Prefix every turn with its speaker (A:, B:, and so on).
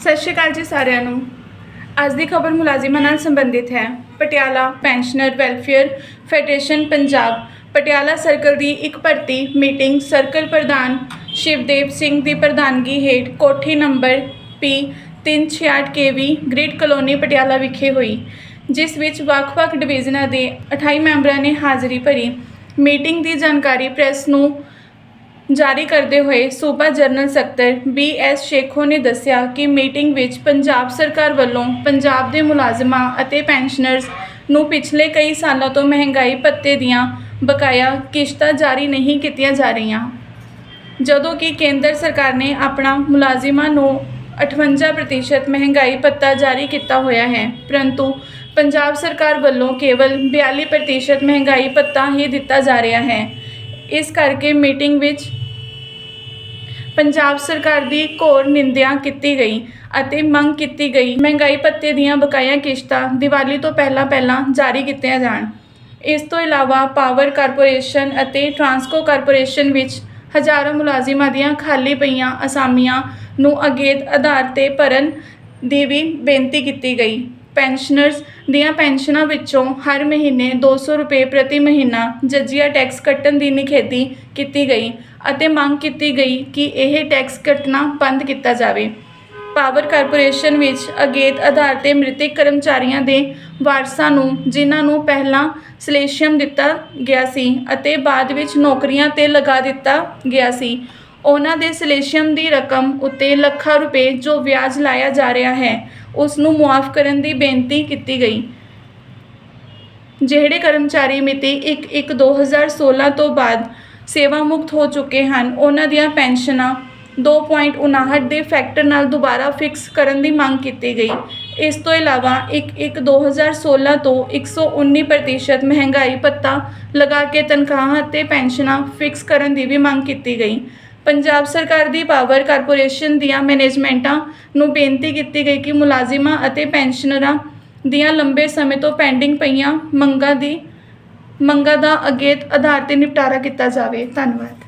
A: ਸਤਿ ਸ਼੍ਰੀ ਅਕਾਲ ਜੀ ਸਾਰਿਆਂ ਨੂੰ। ਅੱਜ ਦੀ ਖਬਰ ਮੁਲਾਜ਼ਮਾਂ ਨਾਲ ਸੰਬੰਧਿਤ ਹੈ। Patiala pensioner welfare federation Punjab Patiala circle ਦੀ ਇੱਕ ਭਰਤੀ ਮੀਟਿੰਗ ਸਰਕਲ ਪ੍ਰਧਾਨ ਸ਼ਿਵਦੇਵ ਸਿੰਘ ਦੀ ਪ੍ਰਧਾਨਗੀ ਹੇਠ ਕੋਠੀ number P 368 KV grid colony Patiala ਵਿਖੇ ਹੋਈ, ਜਿਸ ਵਿੱਚ ਵੱਖ-ਵੱਖ ਡਿਵੀਜ਼ਨਾਂ ਦੇ 28 ਮੈਂਬਰਾਂ ਨੇ ਹਾਜ਼ਰੀ ਭਰੀ। ਮੀਟਿੰਗ ਦੀ ਜਾਣਕਾਰੀ ਪ੍ਰੈਸ ਨੂੰ ਜਾਰੀ ਕਰਦੇ ਹੋਏ ਸੂਬਾ ਜਨਰਲ ਸਕੱਤਰ ਬੀ ਐਸ ਸ਼ੇਖੋ ਨੇ ਦੱਸਿਆ ਕਿ ਮੀਟਿੰਗ ਵਿੱਚ ਪੰਜਾਬ ਸਰਕਾਰ ਵੱਲੋਂ ਪੰਜਾਬ ਦੇ ਮੁਲਾਜ਼ਮਾਂ ਅਤੇ ਪੈਨਸ਼ਨਰਸ ਨੂੰ ਪਿਛਲੇ ਕਈ ਸਾਲਾਂ ਤੋਂ ਮਹਿੰਗਾਈ ਭੱਤੇ ਦੀਆਂ ਬਕਾਇਆ ਕਿਸ਼ਤਾਂ ਜਾਰੀ ਨਹੀਂ ਕੀਤੀਆਂ ਜਾ ਰਹੀਆਂ। ਜਦੋਂ ਕਿ ਕੇਂਦਰ ਸਰਕਾਰ ਨੇ ਆਪਣਾ ਮੁਲਾਜ਼ਮਾਂ ਨੂੰ 58% ਮਹਿੰਗਾਈ ਭੱਤਾ ਜਾਰੀ ਕੀਤਾ ਹੋਇਆ ਹੈ, ਪਰੰਤੂ ਪੰਜਾਬ ਸਰਕਾਰ ਵੱਲੋਂ ਕੇਵਲ 42% ਮਹਿੰਗਾਈ ਭੱਤਾ ਹੀ ਦਿੱਤਾ ਜਾ ਰਿਹਾ ਹੈ। ਇਸ ਕਰਕੇ ਮੀਟਿੰਗ ਵਿੱਚ ਪੰਜਾਬ ਸਰਕਾਰ ਦੀ ਘੋਰ ਨਿੰਦਿਆ ਕੀਤੀ ਗਈ ਅਤੇ ਮੰਗ ਕੀਤੀ ਗਈ, ਮਹਿੰਗਾਈ ਭੱਤੇ ਦੀਆਂ ਬਕਾਇਆ ਕਿਸ਼ਤਾਂ ਦੀਵਾਲੀ ਤੋਂ ਪਹਿਲਾਂ ਪਹਿਲਾਂ ਜਾਰੀ ਕੀਤੀਆਂ ਜਾਣ। ਇਸ ਤੋਂ ਇਲਾਵਾ ਪਾਵਰ ਕਾਰਪੋਰੇਸ਼ਨ ਅਤੇ ਟਰਾਂਸਕੋ ਕਾਰਪੋਰੇਸ਼ਨ ਵਿੱਚ ਹਜ਼ਾਰਾਂ ਮੁਲਾਜ਼ਮਾਂ ਦੀਆਂ ਖਾਲੀ ਪਈਆਂ ਅਸਾਮੀਆਂ ਨੂੰ ਅਗੇਤ ਆਧਾਰ ਤੇ ਭਰਨ ਦੀ ਵੀ ਬੇਨਤੀ ਕੀਤੀ ਗਈ। ਪੈਨਸ਼ਨਰਸ ਦੀਆਂ ਪੈਨਸ਼ਨਾਂ ਵਿੱਚੋਂ ਹਰ ਮਹੀਨੇ 200 ਰੁਪਏ ਪ੍ਰਤੀ ਮਹੀਨਾ ਜੱਜੀਆ ਟੈਕਸ ਕੱਟਣ ਦੀ ਨਿਖੇਧੀ ਕੀਤੀ ਗਈ। ਅਤੇ ਮੰਗ ਕੀਤੀ ਗਈ ਕਿ ਇਹ ਟੈਕਸ ਕੱਟਣਾ ਬੰਦ ਕੀਤਾ ਜਾਵੇ। ਪਾਵਰ ਕਾਰਪੋਰੇਸ਼ਨ ਵਿੱਚ ਅਗੇਤ ਆਧਾਰ ਤੇ ਮ੍ਰਿਤਕ ਕਰਮਚਾਰੀਆਂ ਦੇ ਵਾਰਸਾਂ ਨੂੰ, ਜਿਨ੍ਹਾਂ ਨੂੰ ਪਹਿਲਾਂ ਸਲੇਸ਼ੀਅਮ ਦਿੱਤਾ ਗਿਆ ਸੀ ਅਤੇ ਬਾਅਦ ਵਿੱਚ ਨੌਕਰੀਆਂ ਤੇ ਲਗਾ ਦਿੱਤਾ ਗਿਆ ਸੀ, ਉਹਨਾਂ ਦੇ ਸਲੇਸ਼ੀਅਮ ਦੀ ਰਕਮ ਉੱਤੇ ਲੱਖਾਂ ਰੁਪਏ ਜੋ ਵਿਆਜ ਲਾਇਆ ਜਾ ਰਿਹਾ ਹੈ, ਉਸ ਨੂੰ ਮੁਆਫ ਕਰਨ ਦੀ ਬੇਨਤੀ ਕੀਤੀ ਗਈ। ਜਿਹੜੇ ਕਰਮਚਾਰੀ ਮਿਤੀ 1/1/2016 ਤੋਂ ਬਾਅਦ ਸੇਵਾ ਮੁਕਤ ਹੋ ਚੁੱਕੇ ਹਨ। ਉਹਨਾਂ ਦੀਆਂ ਪੈਨਸ਼ਨਾਂ 2.59 ਦੇ ਫੈਕਟਰ ਨਾਲ ਦੁਬਾਰਾ ਫਿਕਸ ਕਰਨ ਦੀ ਮੰਗ ਕੀਤੀ ਗਈ। ਇਸ ਤੋਂ ਇਲਾਵਾ 1/1/2016 ਤੋਂ 119% ਮਹਿੰਗਾਈ ਭੱਤਾ ਲਗਾ ਕੇ ਤਨਖਾਹਾਂ ਅਤੇ ਪੈਨਸ਼ਨਾਂ ਫਿਕਸ ਕਰਨ ਦੀ ਵੀ ਮੰਗ ਕੀਤੀ ਗਈ। ਪੰਜਾਬ ਸਰਕਾਰ ਦੀ ਪਾਵਰ ਕਾਰਪੋਰੇਸ਼ਨ ਦੀਆਂ ਮੈਨੇਜਮੈਂਟਾਂ ਨੂੰ ਬੇਨਤੀ ਕੀਤੀ ਗਈ ਕਿ ਮੁਲਾਜ਼ਮਾਂ ਅਤੇ ਪੈਨਸ਼ਨਰਾਂ ਦੀਆਂ ਲੰਬੇ ਸਮੇਂ ਤੋਂ ਪੈਂਡਿੰਗ ਪਈਆਂ ਮੰਗਾਂ ਦੀ ਮੰਗਾਂ ਦਾ ਅਗੇਤ ਆਧਾਰ ਤੇ ਨਿਪਟਾਰਾ ਕੀਤਾ ਜਾਵੇ। ਧੰਨਵਾਦ।